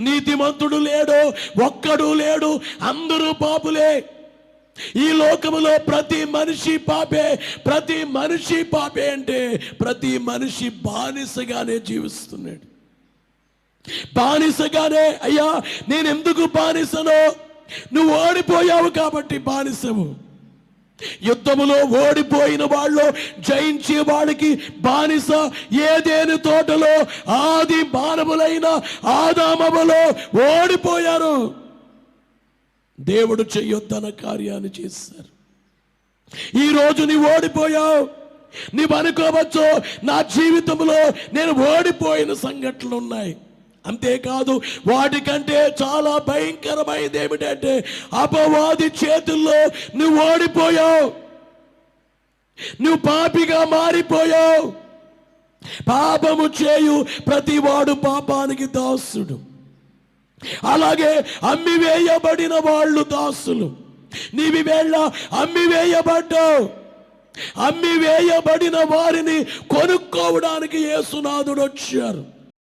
నీతిమంతుడు లేడు ఒక్కడు లేడు అందరూ పాపులే. ఈ లోకములో ప్రతి మనిషి పాపే ప్రతి మనిషి పాపే అంటే ప్రతి మనిషి బానిసగానే జీవిస్తున్నాడు. బానిసగానే అయ్యా నేను ఎందుకు బానిసను? నువ్వు ఓడిపోయావు కాబట్టి బానిసవు. యుద్ధములో ఓడిపోయిన వాళ్ళు జయించే వాడికి బానిస ఏదేని తోటలో ఆది మానవులైన ఆదామములో ఓడిపోయారు. దేవుడు చెయ్యొద్దన కార్యాన్ని చేశారు. ఈ రోజు నీవు ఓడిపోయావు. నీవు అనుకోవచ్చు నా జీవితంలో నేను ఓడిపోయిన సంఘటనలు ఉన్నాయి. అంతేకాదు వాటికంటే చాలా భయంకరమైనది ఏమిటంటే అపవాది చేతుల్లో నువ్వు ఓడిపోయావు. నువ్వు పాపిగా మారిపోయావు. పాపము చేయు ప్రతివాడు పాపానికి దాసుడు. అలాగే అమ్మి వేయబడిన వాళ్ళు దాసులు. నీవి వేళ అమ్మి వేయబడ్డావు అమ్మి వేయబడిన వారిని కొనుక్కోవడానికి యేసునాథుడు వచ్చారు.